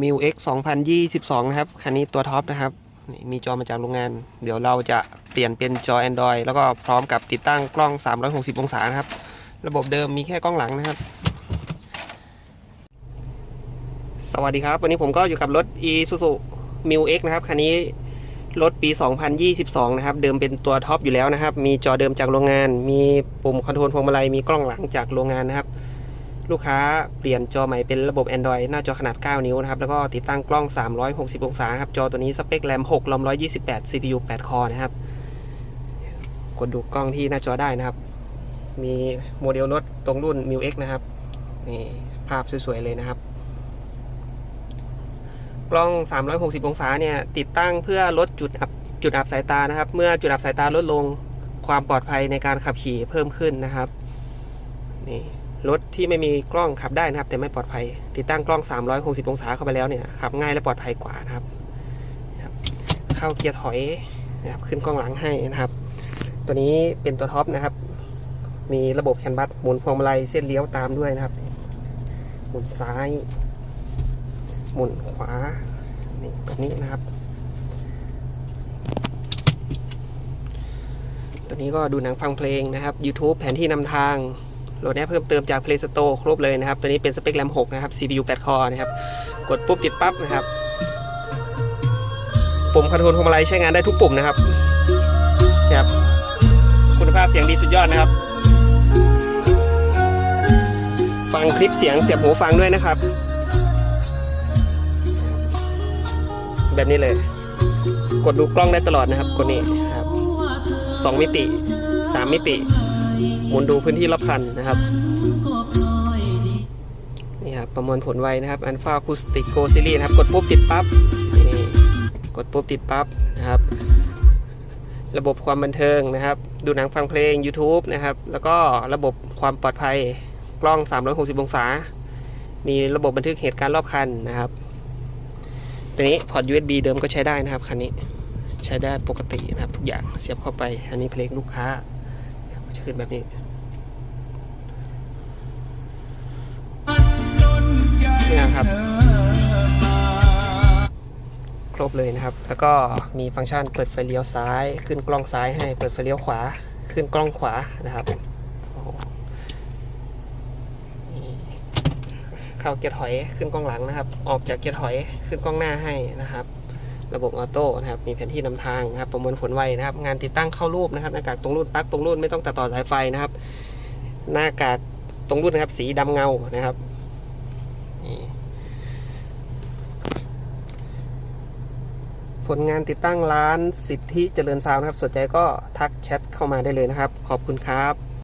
m i l X 2022 นะครับ คันนี้ตัวท็อปนะครับ มีจอมาจากโรงงาน เดี๋ยวเราจะเปลี่ยนเป็นจอ Android แล้วก็พร้อมกับติดตั้งกล้อง 360 องศานะครับ ระบบเดิมมีแค่กล้องหลังนะครับ สวัสดีครับ วันนี้ผมก็อยู่กับรถ Isuzu m i l X นะครับ คันนี้รถปี 2022 นะครับ เดิมเป็นตัวท็อปอยู่แล้วนะครับ มีจอเดิมจากโรงงาน มีปุ่มคอนโทรลพวงมาลัย มีกล้องหลังจากโรงงานนะครับ ลูกค้าเปลี่ยนจอใหม่เป็นระบบ Android หน้าจอขนาด 9 นิ้วนะครับ แล้วก็ติดตั้งกล้อง 360 องศาครับ จอตัวนี้สเปคแรม6ลอม 128 CPU 8 คอนะครับ กดดูกล้องที่หน้าจอได้นะครับ มีโมเดลรถตรงรุ่น m i l X นะครับ นี่ภาพสวยๆเลยนะครับ กล้อง 360 องศาเนี่ย ติดตั้งเพื่อลดจุดอับจุดอับสายตานะครับ เมื่อจุดอับสายตาลดลงความปลอดภัยในการขับขี่เพิ่มขึ้นนะครับ นี่ รถที่ไม่มีกล้องขับได้นะครับ แต่ไม่ปลอดภัย ติดตั้งกล้อง 360 องศาเข้าไปแล้วเนี่ยขับง่ายและปลอดภัยกว่านะครับ เข้าเกียร์ถอยนะครับขึ้นกล้องหลังให้นะครับ ตัวนี้เป็นตัวท็อปนะครับ มีระบบแคนบัสหมุนพวงมาลัยเส้นเลี้ยวตามด้วยนะครับ หมุนซ้าย หมุนขวานี่แบบนี้นะครับ ตัวนี้ก็ดูหนังฟังเพลงนะครับ YouTube แผนที่นำทาง โหลดแอปเพิ่มเติมจาก Play Store ครบเลยนะครับ ตัวนี้เป็นสเปคแรม6นะครับ CPU 8 คอนะครับ กดปุ๊บติดปั๊บนะครับ ปุ่มคอนโทรลพวงมาลัยใช้งานได้ทุกปุ่มนะครับครับ คุณภาพเสียงดีสุดยอดนะครับ ฟังคลิปเสียงเสียบหูฟังด้วยนะครับ แบบนี้เลย กดดูกล้องได้ตลอดนะครับกดนี้ครับสองมิติสามมิติ หมุนดูพื้นที่รอบคันนะครับนี่ครับประมวลผลไวนะครับ Alpha Acoustic Go Series นะครับ กดปุ๊บติดปั๊บนี่กดปุ๊บติดปั๊บนะครับ ระบบความบันเทิงนะครับ ดูหนังฟังเพลง YouTube นะครับ แล้วก็ระบบความปลอดภัยกล้อง 360 องศา มีระบบบันทึกเหตุการณ์รอบคันนะครับตัวนี้พอร์ต USB เดิมก็ใช้ได้นะครับคันนี้ใช้ได้ปกตินะครับทุกอย่างเสียบเข้าไป อันนี้เพลงลูกค้า จะขึ้นแบบนี้นี่นะครับ ครบเลยนะครับ แล้วก็มีฟังก์ชันเปิดไฟเลี้ยวซ้าย ขึ้นกล้องซ้ายให้เปิดไฟเลี้ยวขวา ขึ้นกล้องขวานะครับโอ้โหนี่เข้าเกียร์ถอยขึ้นกล้องหลังนะครับ ออกจากเกียร์ถอยขึ้นกล้องหน้าให้นะครับ ระบบออโต้นะครับ มีแผนที่นำทางนะครับ ประมวลผลไวนะครับ งานติดตั้งเข้ารูปนะครับ หน้ากากตรงรุ่นปลั๊กตรงรุ่นไม่ต้องตัดต่อสายไฟนะครับ หน้ากากตรงรุ่นนะครับ สีดำเงานะครับนี่ผลงานติดตั้งร้านสิทธิเจริญซาวนะครับ สนใจก็ทักแชทเข้ามาได้เลยนะครับ ขอบคุณครับ